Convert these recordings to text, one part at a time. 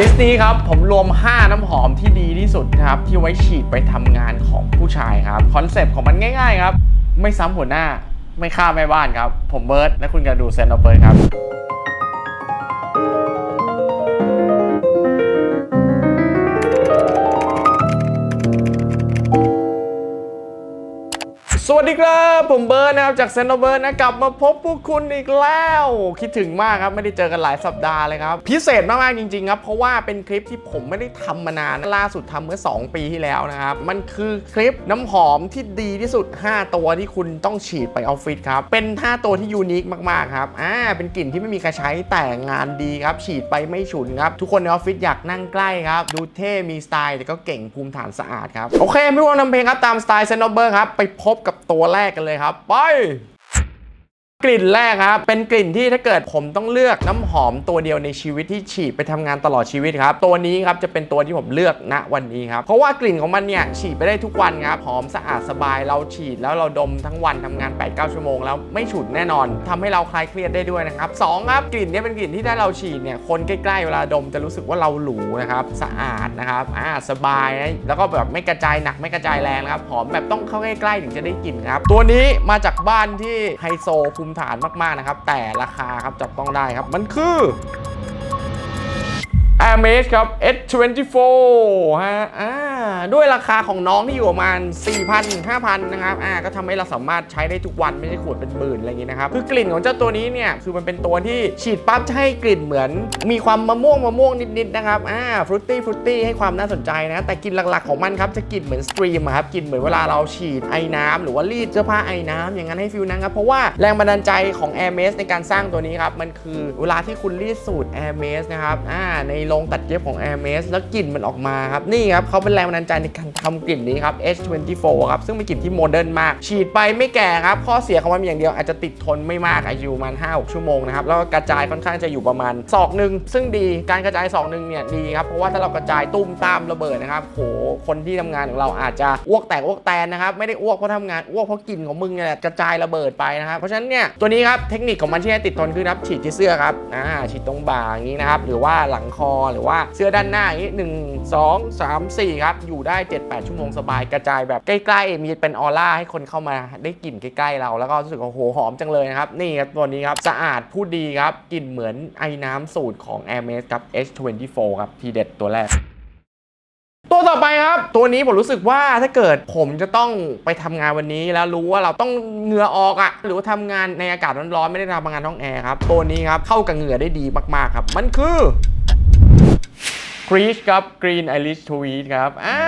ลิสต์นี้ครับผมรวม 5 น้ำหอมที่ดีที่สุดครับ ที่ไว้ฉีดไปทำงานของผู้ชายครับ คอนเซปต์ของมันง่ายๆครับ ไม่ซ้ำหัวหน้า ไม่ฆ่าแม่บ้านครับ ผมเบิร์ตและคุณกระดูเซนโอเปิร์ครับ สวัสดีครับ ผมเบิร์ดนะครับจากเซนโนเบิร์ดนะกลับมาพบพวกคุณอีกแล้ว คิดถึงมากครับ ไม่ได้เจอกันหลายสัปดาห์เลยครับ พิเศษมากๆจริงๆครับ เพราะว่าเป็นคลิปที่ผมไม่ได้ทำมานานล่าสุดทำเมื่อ 2 ปีที่แล้วนะครับ มันคือคลิปน้ำหอมที่ดีที่สุด 5 ตัวที่คุณต้องฉีดไปออฟฟิศครับ เป็น 5 ตัวที่ยูนิคมากๆครับอ่าเป็นกลิ่นที่ไม่มีใครใช้แต่งานดีครับฉีดไปไม่ฉุนครับทุกคนในออฟฟิศอยากนั่งใกล้ครับดูเท่มีสไตล์แต่ก็เก่งภูมิฐานสะอาดครับโอเคไม่รวนนำเพลงครับตามสไตล์เซนโนเบิร์ดครับไปพบกับตัวแรกกันเลยครับ ไป กลิ่นแรกครับ เป็นกลิ่นที่ถ้าเกิดผมต้องเลือกน้ำหอมตัวเดียวในชีวิตที่ฉีดไปทำงานตลอดชีวิตครับ ตัวนี้ครับจะเป็นตัวที่ผมเลือกณวันนี้ครับ เพราะว่ากลิ่นของมันเนี่ยฉีดไปได้ทุกวันครับ หอมสะอาดสบาย เราฉีดแล้วเราดมทั้งวันทำงาน 8-9 ชั่วโมงแล้วไม่ฉุนแน่นอนทำให้เราคลายเครียดได้ด้วยนะครับสองครับกลิ่นนี้เป็นกลิ่นที่ถ้าเราฉีดเนี่ยคนใกล้ๆเวลาดมจะรู้สึกว่าเราหรูนะครับสะอาดนะครับอ่าสบายนะแล้วก็แบบไม่กระจายหนักไม่กระจายแรงนะครับหอมแบบต้องเข้าใกล้ๆถึงจะได้กลิ่นครับตัวนี้มาจากบ้านที่ไฮโซภูมิฐานมากๆนะครับ แต่ราคาครับจับต้องได้ครับ มันคือ a i r m a s ครับ S24 ฮะอ่าด้วยราคาของน้องที่อยู่ประมาณ 4,000 5,000 นะครับอ่าก็ทำให้เราสามารถใช้ได้ทุกวันไม่ใช่ขวดเป็นหมื่นอะไรอย่างงี้นะครับ คือกลิ่นของเจ้าตัวนี้เนี่ย คือมันเป็นตัวที่ฉีดปั๊บจะให้กลิ่นเหมือน มีความมะม่วงมะม่วงนิดๆนะครับอ่าฟรุตตี้ฟรุตตี้ให้ความน่าสนใจนะ แต่กลิ่นหลักๆของมันครับจะกลิ่นเหมือนสตรีมครับกลิ่นเหมือนเวลาเราฉีดไอ้น้ำหรือว่ารีดเสื้อผ้าไอ้น้ำอย่างนั้นให้ฟิลนั้นครับเพราะว่าแรงบันดาลใจของ Air m a s ในการสร้างตัวนี้ครับมันคือเวลาที่คุณรีดสูตร Air m a นะครับอ่าในโรงตัดเย็บของ Air m a s แล้วกลิ่นมันออกมาครับ นี่ครับเขาเป็นแรงบันดาลใจในการทำกลิ่นนี้ครับ H24 ครับ ซึ่งเป็นกลิ่นที่โมเดิร์นมาก ฉีดไปไม่แก่ครับ ข้อเสียของมันมีอย่างเดียวอาจจะติดทนไม่มากอายุประมาณ5-6 ชั่วโมงนะครับ แล้วก็กระจายค่อนข้างจะอยู่ประมาณศอกหนึ่งซึ่งดีการกระจายศอกหนึ่งเนี่ยดีครับเพราะว่าถ้าเรากระจายตุ้มตามระเบิดนะครับโหคนที่ทำงานของเราอาจจะอ้วกแตกอ้วกแตนนะครับไม่ได้อ้วกเพราะทำงานอ้วกเพราะกลิ่นของมึงเนี่ยแหละกระจายระเบิดไปนะครับเพราะฉะนั้นเนี่ยตัวนี้ครับเทคนิคของมันที่ให้ติดทนคือนะครับฉีดที่เสื้อครับอ่าฉีดตรงบ่าอย่างนี้นะครับหรือว่าหลังคอหรือว่าเสื้อด้านหน้าอย่างนี้หนึ่งสองสามสี่ครับอยู่ได้ 7-8 ชั่วโมงสบายกระจายแบบใกล้ๆมีเป็นออร่าให้คนเข้ามาได้กลิ่นใกล้ๆเราแล้วก็รู้สึกว่าโหหอมจังเลยนะครับนี่ครับตัวนี้ครับสะอาดพูดดีครับกลิ่นเหมือนไอ้น้ำสูตรของ a i r m a s ครับ H24 ครับทีเด็ดตัวแรกตัวต่อไปครับ ตัวนี้ผมรู้สึกว่าถ้าเกิดผมจะต้องไปทำงานวันนี้แล้วรู้ว่าเราต้องเหงื่อออกอะหรือว่าทำงานในอากาศร้อนๆไม่ได้ทำงานห้องแอร์ครับ ตัวนี้ครับเข้ากับเหงื่อได้ดีมากๆครับ มันคือ กรีชครับ Green Irish Tweed ครับอ่า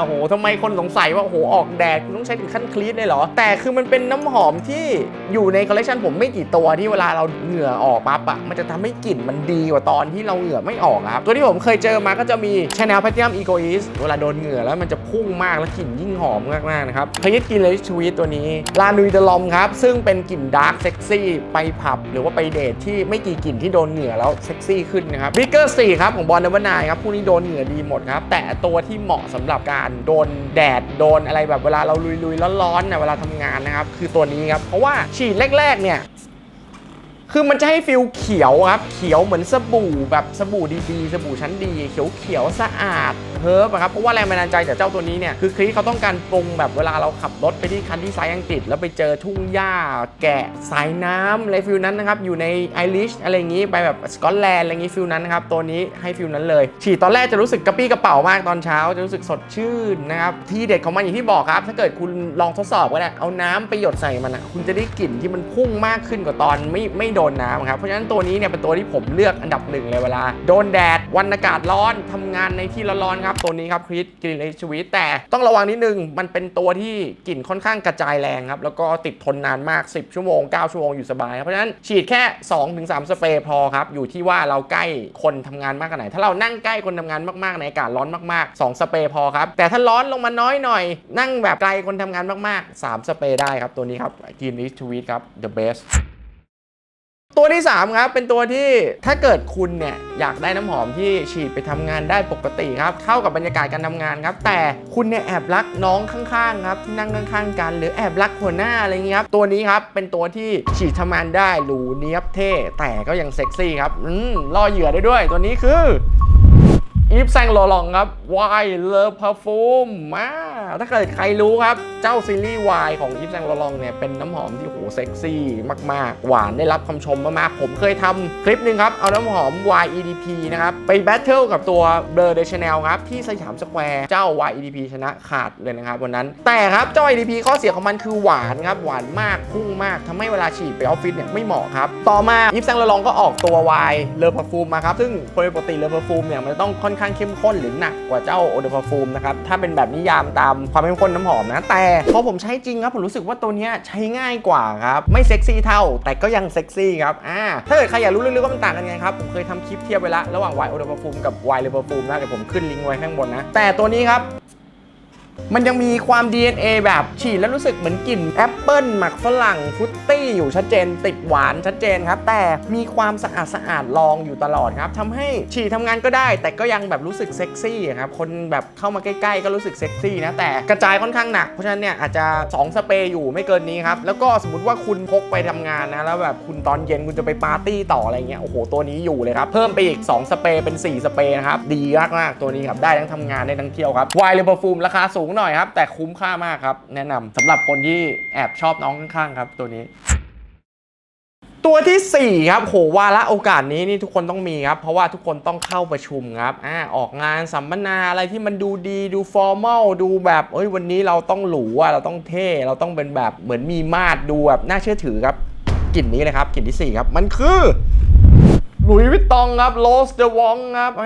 โหทำไมคนสงสัยว่าโหออกแดดคุณต้องใช้ถึงขั้นคลีชเลยเหรอ แต่คือมันเป็นน้ำหอมที่อยู่ในคอลเลคชันผมไม่กี่ตัวที่เวลาเราเหงื่อออกปั๊บอะมันจะทำให้กลิ่นมันดีกว่าตอนที่เราเหงื่อไม่ออกครับ ตัวที่ผมเคยเจอมาก็จะมี Chanel Platinum Egoist เวลาโดนเหงื่อแล้วมันจะพุ่งมากแล้วกลิ่นยิ่งหอมมากๆนะครับพยิดกินเลยชวีตตัวนี้ลานุยเดลอมครับซึ่งเป็นกลิ่นดาร์กเซ็กซี่ไปผับ หรือว่าไปเดทที่ไม่กี่กลิ่นที่โดนเหงื่อแล้วเซ็กซี่ขึ้นนะครับบิกเกอร์สี่ครับของบอลเนวานายครับพวกนี้โดนเหงื่อดีหมดครับ แต่ตัวที่เหมาะสำหรับการโดนแดดโดนอะไรแบบเวลาเราลุยๆร้อนๆนะเวลาทำงานนะครับคือตัวนี้ครับเพราะว่าฉีดแรกๆเนี่ย คือมันจะให้ฟิลเขียวครับ เขียวเหมือนสบู่แบบสบู่ดีๆ สบู่ชั้นดี เขียวเขียวๆสะอาดเฮิร์บอะครับ เพราะว่าแรงบันดาลใจจากเจ้าตัวนี้เนี่ย คือคลิปเขาต้องการปรุงแบบเวลาเราขับรถไปที่คันที่ไซต์อังกฤษ แล้วไปเจอทุ่งหญ้า แกะสายน้ำอะไรฟิลนั้นนะครับ อยู่ในไอริชอะไรอย่างนี้ ไปแบบสกอตแลนด์อะไรอย่างนี้ฟิลนั้นนะครับ ตัวนี้ให้ฟิลนั้นเลย ฉีดตอนแรกจะรู้สึกกระปี้กระเป๋ามากตอนเช้า จะรู้สึกสดชื่นนะครับ ที่เด็ดของมันอย่างที่บอกครับ ถ้าเกิดคุณลองทดสอบก็ได้ เอาน้ำไปหยดใส่มันอะคุณจะได้กลิ่นที่มันพุ่งมากขึ้นกว่าตอนไม่ไม่โดนน้ำครับเพราะฉะนั้นตัวนี้เนี่ยเป็นตัวที่ผมเลือกอันดับหนึ่งเลยเวลา โดนแดดวันอากาศร้อนทำงานในที่ร้อนๆครับตัวนี้ครับคริสกลิ่นเลชวีตแต่ต้องระวังนิดนึงมันเป็นตัวที่กลิ่นค่อนข้างกระจายแรงครับแล้วก็ติดทนนานมาก 10 ชั่วโมง 9 ชั่วโมงอยู่สบายเพราะฉะนั้นฉีดแค่ 2-3 สเปรย์พอครับอยู่ที่ว่าเราใกล้คนทำงานมากขนาดไหนถ้าเรานั่งใกล้คนทำงานมากๆในอากาศร้อนมากๆ 2 สเปรย์พอครับแต่ถ้าร้อนลงมาน้อยหน่อย นั่งแบบไกลคนทำงานมากๆ 3 สเปรย์ได้ครับตัวนี้ครับกลิ่นเลชวีตครับ the best ตัวที่ 3 ครับ เป็นตัวที่ถ้าเกิดคุณเนี่ยอยากได้น้ำหอมที่ฉีดไปทำงานได้ปกติครับ เข้ากับบรรยากาศการทำงานครับ แต่คุณเนี่ยแอบรักน้องข้างๆครับที่นั่งข้างๆ กัน หรือแอบรักหัวหน้าอะไรเงี้ยครับตัวนี้ครับเป็นตัวที่ฉีดทำงานได้หรูเนี้ยบเท่แต่ก็ยังเซ็กซี่ครับอืมล่อเหยื่อได้ด้วย ตัวนี้คืออีฟแซงโลลองครับ Why Love Perfume มา ถ้าเกิดใครรู้ครับ เจ้าซีรีส์ Y ของอีฟแซงโลลองเนี่ย เป็นน้ำหอมที่โหเซ็กซี่มาก ๆ หวานได้รับคำชมมาก ๆ ผมเคยทำคลิปหนึ่งครับ เอาน้ำหอม Y EDP นะครับ ไปแบทเทิลกับตัว Blur de Chanel ครับ ที่สยามสแควร์ เจ้า Y EDP ชนะขาดเลยนะครับวันนั้น แต่ครับ เจ้า EDP ข้อเสียของมันคือหวานครับ หวานมาก พุ่งมากทำให้เวลาฉีดไปออฟฟิศเนี่ยไม่เหมาะครับ ต่อมาอีฟแซงโลลองก็ออกตัว Y เลอ Perfume มมาครับ ซึ่งโดยปกติเลอ Perfume เนี่ยมันต้องค่อนข้างเข้มข้นหรือหนักกว่าเจ้า Eau de Perfume นะครับถ้าเป็นแบบนิยามตามความเข้มข้นน้ำหอมนะ แต่พอผมใช้จริงครับผมรู้สึกว่าตัวนี้ใช้ง่ายกว่าครับไม่เซ็กซี่เท่า แต่ก็ยังเซ็กซี่ครับอ่าถ้าเกิดใครอยากรู้ลึกๆว่ามันต่างกันยังไงครับผมเคยทำคลิปเทียบไว้แล้วระหว่าง Y Eau de Perfume กับไวเลเวอร์ฟูมนะเดี๋ยวผมขึ้นลิงก์ไว้ข้างบนนะแต่ตัวนี้ครับ มันยังมีความ DNA แบบฉีดแล้วรู้สึกเหมือนกลิ่นแอปเปิลหมักฝรั่งฟรุตตี้อยู่ชัดเจน ติดหวานชัดเจนครับ แต่มีความสะอาดสะอาดลองอยู่ตลอดครับทำให้ฉีดทำงานก็ได้ แต่ก็ยังแบบรู้สึกเซ็กซี่ครับคนแบบเข้ามาใกล้ๆ ก็รู้สึกเซ็กซี่นะแต่กระจายค่อนข้างหนักเพราะฉะนั้นเนี่ยอาจจะ 2 สเปรย์อยู่ไม่เกินนี้ครับแล้วก็สมมติว่าคุณพกไปทำงานนะแล้วแบบคุณตอนเย็นคุณจะไปปาร์ตี้ต่ออะไรเงี้ยโอ้โหตัวนี้อยู่เลยครับเพิ่มไปอีก 2 สเปรย์เป็น 4 สเปรย์นะครับดีมากๆตัวนี้ครับได้ทั้งทำงานได้ทั้งเที่ยวครับวเลเปอร์ฟูมราคาสูงหน่อยครับ แต่คุ้มค่ามากครับ แนะนำสำหรับคนที่แอบชอบน้องข้างๆครับ ตัวนี้ ตัวทีสี่ 4 ครับโหวาระโอกาสนี้นี่ทุกคนต้องมีครับ เพราะว่าทุกคนต้องเข้าประชุมครับอ่าออกงานสัมมนาอะไรที่มันดูดีดูฟอร์มอลดูแบบเอ้ยวันนี้เราต้องหรูอะเราต้องเท่เราต้องเป็นแบบเหมือนมีมาดดูแบบน่าเชื่อถือครับกลิ่นนี้เลยครับกลิ่นที่ 4 ครับ มันคือหลุยวิตตองครับโรสเดวองครับแม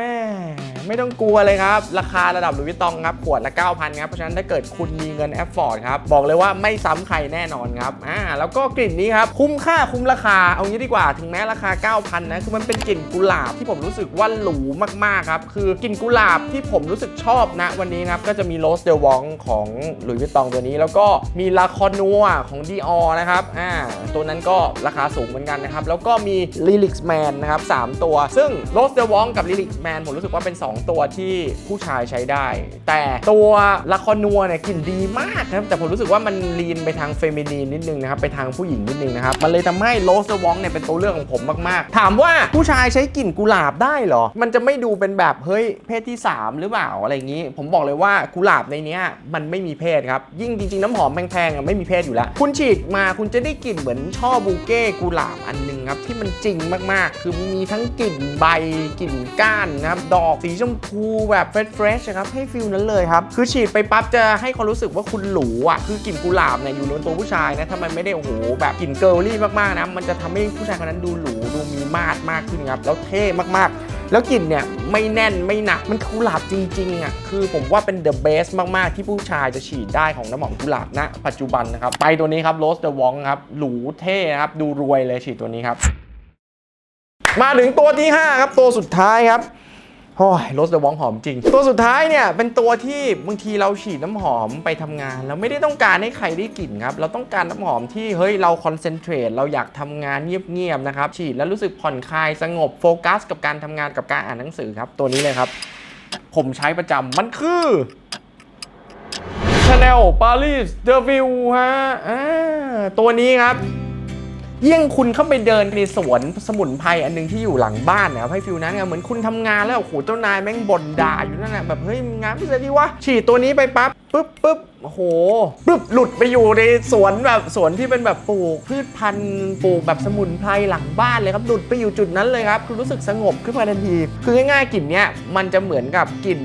ไม่ต้องกลัวเลยครับ ราคาระดับหลุยส์วิตตองครับขวดละ 9,000ครับเพราะฉะนั้นถ้าเกิดคุณมีเงินแอฟฟอร์ดครับบอกเลยว่าไม่ซ้ำใครแน่นอนครับอ่าแล้วก็กลิ่นนี้ครับคุ้มค่าคุ้มราคาเอางี้ดีกว่าถึงแม้ราคา 9,000นะคือมันเป็นกลิ่นกุหลาบที่ผมรู้สึกว่าหรูมากๆครับคือกลิ่นกุหลาบที่ผมรู้สึกชอบนะวันนี้นะครับก็จะมีโรสเดวองของหลุยส์วิตตองตัวนี้ แล้วก็มีลาคอนัวของดีออนะครับอ่าตัวนั้นก็ราคาสูงเหมือนกันนะครับแล้วก็มีลิลิกแมนนะครับสามตัว ซึ่งโรสเดวองกับลิลิกแมนผมรู้สึกว่าเป็น 2ตัวที่ผู้ชายใช้ได้ แต่ตัวลาคอนัวเนี่ยกลิ่นดีมากนะครับแต่ผมรู้สึกว่ามันลีนไปทางเฟมินีนนิดนึงนะครับไปทางผู้หญิงนิดนึงนะครับมันเลยทำให้โรสวองเนี่ยเป็นตัวเลือกของผมมากๆ ถามว่าผู้ชายใช้กลิ่นกุหลาบได้เหรอ มันจะไม่ดูเป็นแบบเฮ้ยเพศที่ 3 หรือเปล่าอะไรอย่างนี้ ผมบอกเลยว่ากุหลาบในเนี้ยมันไม่มีเพศครับยิ่งจริงๆน้ำหอมแพงๆอะไม่มีเพศอยู่แล้ว คุณฉีดมาคุณจะได้กลิ่นเหมือนช่อบูเก้กุหลาบอันหนึงครับที่มันจริงมากๆ คือมีทั้งกลิ่นใบกลิ่นก้านนะครับดอกสีชมพูแบบเฟรชๆนะครับ ให้ฟิลนั้นเลยครับ คือฉีดไปปั๊บจะให้ความรู้สึกว่าคุณหรูอะ คือกลิ่นกุหลาบเนี่ยอยู่บนตัวผู้ชายนะถ้ามันไม่ได้โอ้โหแบบกลิ่นเกิร์ลลี่มากๆนะ มันจะทำให้ผู้ชายคนนั้นดูหรูดูมีมาดมากขึ้นครับ แล้วเท่มากๆ แล้วกลิ่นเนี่ยไม่แน่นไม่หนัก มันกุหลาบจริงๆอะ คือผมว่าเป็น the best มากๆ ที่ผู้ชายจะฉีดได้ของน้ำหอมกุหลาบณปัจจุบันนะครับ ไปตัวนี้ครับ Rose the Wong ครับ หรูเท่นะครับ ดูรวยเลยฉีดตัวนี้ครับ มาถึงตัวที่ 5 ครับ ตัวสุดท้ายครับ โอ้ยรสเดวองหอมจริง ตัวสุดท้ายเนี่ยเป็นตัวที่บางทีเราฉีดน้ำหอมไปทำงาน เราไม่ได้ต้องการให้ใครได้กลิ่นครับ เราต้องการน้ำหอมที่เฮ้ยเราคอนเซนเทรตเราอยากทำงานเงียบๆนะครับ ฉีดแล้วรู้สึกผ่อนคลายสงบโฟกัส กับการทำงานกับการอ่านหนังสือครับ ตัวนี้เลยครับ ผมใช้ประจำมันคือ Chanel Paris The View ฮะอ่าตัวนี้ครับ ยิ่งคุณเข้าไปเดินในสวนสมุนไพรอันหนึงที่อยู่หลังบ้านนะครับให้ฟิลนั้นเนี่ยเหมือนคุณทำงานแล้วโอ้โหเจ้านายแม่งบ่นด่าอยู่นั่นแหละแบบเฮ้ยงานไม่เสร็จดีวะฉีดตัวนี้ไปปั๊บปุ๊บปุ๊บโอ้โหปุ๊บหลุดไปอยู่ในสวนแบบสวนที่เป็นแบบปลูกพืชพันธุ์ปลูกแบบสมุนไพรหลังบ้านเลยครับหลุดไปอยู่จุดนั้นเลยครับคือรู้สึกสงบขึ้นมาทันที คือง่ายๆกลิ่นเนี้ยมันจะเหมือนกับกลิ่น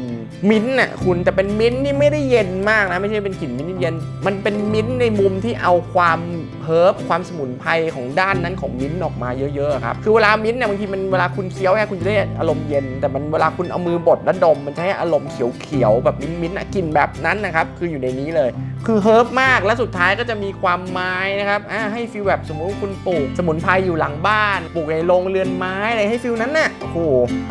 มิ้นท์น่ะคุณแต่เป็นมิ้นท์ที่ไม่ได้เย็นมากนะไม่ใช่เป็นกลิ่นมิ้นท์ที่เย็น มันเป็นมิ้นท์ในมุมที่เอาความเฮิร์บความสมุนไพรของด้านนั้นของมิ้นท์ออกมาเยอะๆครับคือเวลามิ้นท์เนี่ยบางทีมันเวลาคุณเคี้ยวเนี่ยคุณจะได้อารมณ์เย็น แต่มันเวลาคุณเอามือบดแล้วดม มันจะให้อารมณ์เขียวๆแบบมิ้นท์มิ้นท์อะกลิ่นแบบนั้นนะครับคืออยู่ในนี้เลย คือเฮิร์บมากและสุดท้ายก็จะมีความไม้นะครับอ่าให้ฟีลแบบสมมติว่าคุณปลูกสมุนไพรอยู่หลังบ้านปลูกในโรงเรือนไม้อะไรให้ฟีลนั้นน่ะโอ้โห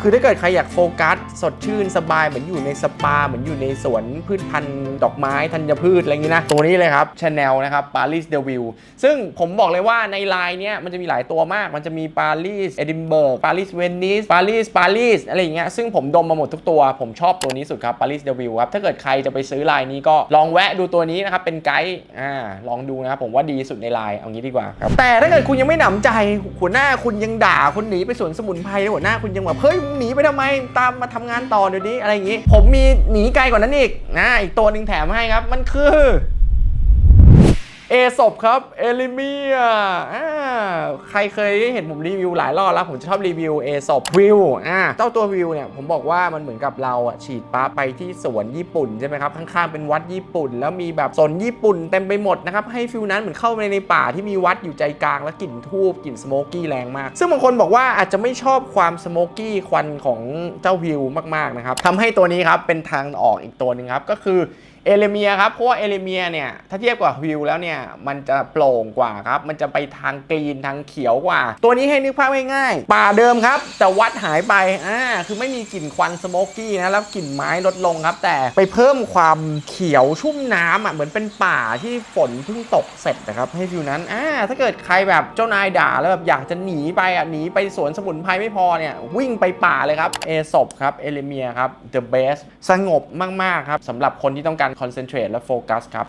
คือถ้าเกิดใครอยากโฟกัสสดชื่นสบายเหมือนอยู่ในสปาเหมือนอยู่ในสวนพืชพันธุ์ดอกไม้ธัญพืชอะไรอย่างนี้นะ ตัวนี้เลยครับชาแนลนะครับปารีสเดวิลซึ่งผมบอกเลยว่าในไลน์เนี้ยมันจะมีหลายตัวมาก มันจะมีปารีสเอดินเบิร์กปารีสเวนิสปารีสปารีสอะไรอย่างเงี้ยซึ่งผมดมมาหมดทุกตัวผมชอบตัวนี้สุดครับปารีสเดวิลครับถ้าเกิดใครจะไปซื้อไลน์นี้ก็ลองแวะดูตัวนี้นะครับเป็นไกด์อ่าลองดูนะครับผมว่าดีสุดในไลน์เอางี้ดีกว่าครับแต่ถ้าเกิดคุณยังไม่หนำใจหัวหน้าคุณยังด่าคุณหนีไปสวนสมุนไพรหัวหน้าคุณยังแบบเฮ้ยหนีไปทำไมตามมาทำงานต่อเดี๋ยวนี้อะไรอย่างงี้ผมมีหนีไกลกว่านั้นอีกนะอีกตัวหนึ่งแถมให้ครับ มันคือ เอศบครับ เอลิเมียอ่า ใครเคยเห็นผมรีวิวหลายรอบแล้วผมจะชอบรีวิวเอศบวิวอ่าเจ้าตัววิวเนี่ยผมบอกว่ามันเหมือนกับเราอะฉีดป้าไปที่สวนญี่ปุ่นใช่ไหมครับข้างๆเป็นวัดญี่ปุ่น แล้วมีแบบสนญี่ปุ่นเต็มไปหมดนะครับให้ฟิลนั้นเหมือนเข้าไปในป่าที่มีวัดอยู่ใจกลางแล้วกลิ่นทูบกลิ่นสโมกกี้แรงมาก ซึ่งบางคนบอกว่าอาจจะไม่ชอบความสโมกกี้ควันของเจ้าวิวมากๆนะครับทำให้ตัวนี้ครับเป็นทางออกอีกตัวหนึ่งครับก็คือ เอเลเมียครับเพราะว่าเอเลเมียเนี่ยถ้าเทียบกับวิวแล้วเนี่ยมันจะโปร่งกว่าครับมันจะไปทางกรีนทางเขียวกว่า ตัวนี้ให้นึกภาพง่ายๆป่าเดิมครับ แต่วัดหายไปอ่าคือไม่มีกลิ่นควันสโมกกี้นะแล้วกลิ่นไม้ลดลงครับ แต่ไปเพิ่มความเขียวชุ่มน้ำอะเหมือนเป็นป่าที่ฝนเพิ่งตกเสร็จนะครับให้ฟิวนั้นอ่าถ้าเกิดใครแบบเจ้านายด่าแล้วแบบอยากจะหนีไปอะหนีไปสวนสมุนไพรไม่พอเนี่ยวิ่งไปป่าเลยครับเอศบครับเอเลเมียครับ the best สงบมากๆครับสำหรับคนที่ต้องการการคอนเซนเทรตและโฟกัสครับ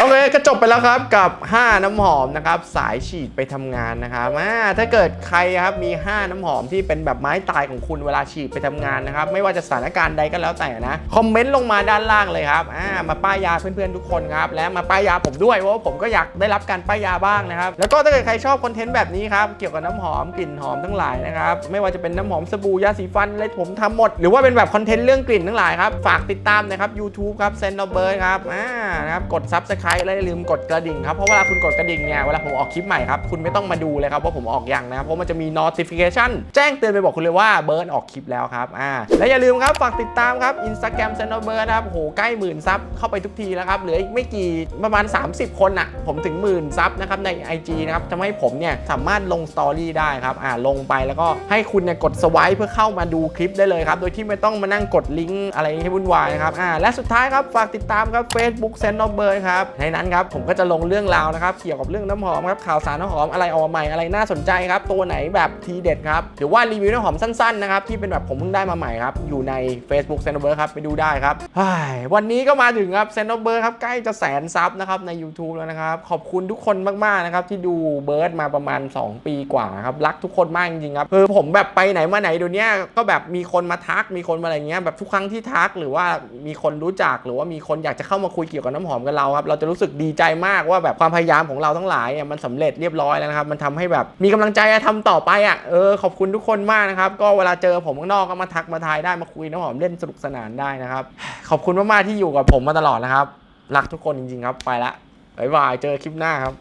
โอเคก็จบไปแล้วครับกับ 5 น้ำหอมนะครับสายฉีดไปทำงานนะครับอ่าถ้าเกิดใครครับมี 5 น้ำหอมที่เป็นแบบไม้ตายของคุณเวลาฉีดไปทำงานนะครับไม่ว่าจะสถานการณ์ใดก็แล้วแต่นะคอมเมนต์ลงมาด้านล่างเลยครับอ่ามาป้ายยาเพื่อนๆทุกคนครับและมาป้ายยาผมด้วยเพราะว่าผมก็อยากได้รับการป้ายยาบ้างนะครับแล้วก็ถ้าเกิดใครชอบคอนเทนต์แบบนี้ครับเกี่ยวกับน้ำหอมกลิ่นหอมทั้งหลายนะครับไม่ว่าจะเป็นน้ำหอมสบู่ยาสีฟันอะไรผมทำหมด หรือว่าเป็นแบบคอนเทนต์เรื่องกลิ่นทั้งหลายครับฝากติดตามนะครับ YouTube ครับเซนต์เบิร์ดครับอ่านะครับกด Subscribe และอย่าลืมกดกระดิ่งครับ เพราะเวลาคุณกดกระดิ่งเนี่ย เวลาผมออกคลิปใหม่ครับ คุณไม่ต้องมาดูเลยครับว่าผมออกอยังนะครับเพราะมันจะมี notification แจ้งเตือนไปบอกคุณเลยว่าเบิร์ดออกคลิปแล้วครับอ่าและอย่าลืมครับฝากติดตามครับ Instagram เซนต์เบิร์ดนะครับโหใกล้หมื่นซับเข้าไปทุกทีแล้วครับเหลืออีกไม่กี่ประมาณ 30 คนอะผมถึงหมื่นซับนะครับใน IG นะครับทำให้ผมเนี่ยสามารถลงสตอรี่ได้ครับอ่าลงไปแล้วก็ให้คุณเนี่ยกดสวป์เพื่อเข้ามาดูคลิปได้เลยครับโดยที่ไม่ต้องมานั่งกดลิงก์อะไรให้วุ่นวายนะครับอ่าและสุดท้ายครับฝากติดตามครับ Facebook เซนต์เบิร์ดครับในนั้นครับผมก็จะลงเรื่องราวนะครับเกี่ยวกับเรื่องน้ำหอมครับข่าวสารน้ำหอมอะไรออกมาใหม่อะไรน่าสนใจครับตัวไหนแบบทีเด็ดครับหรือว่ารีวิวน้ำหอมสั้นๆนะครับที่เป็นแบบผมเพิ่งได้มาใหม่ครับอยู่ใน Facebook เซนต์เบิร์ครับไปดูได้ครับวันนี้ก็มาถึงครับเซนต์เบิร์ครับใกล้จะแสนซับนะครับใน YouTube แล้วนะครับขอบคุณทุกคนมากๆนะครับที่ดูเบิร์ดมาประมาณ 2 ปีกว่าครับรักทุกคนมากจริงๆครับคือผมแบบไปไหนมาไหนเดี๋ยวนี้ก็แบบมีคนมาทักมีคนมาอะไรเงี้ยแบบทุกครั้งที่ทักหรือว่ามีคนรู้จักหรือว่ามีคนอยากจะเข้ามาคุยเกี่ยวกับน้ำหอมกับเราครับเราจะรู้สึกดีใจมากว่าแบบความพยายามของเราทั้งหลายเนี่ยมันสำเร็จเรียบร้อยแล้วนะครับ มันทำให้แบบมีกำลังใจจะทำต่อไปอะเออขอบคุณทุกคนมากนะครับ ก็เวลาเจอผมข้างนอกก็มาทักมาทายได้มาคุยน้ำหอมเล่นสนุกสนานได้นะครับ ขอบคุณมากๆที่อยู่กับผมมาตลอดนะครับ รักทุกคนจริงๆครับ ไปละบ๊ายบายเจอคลิปหน้าครับ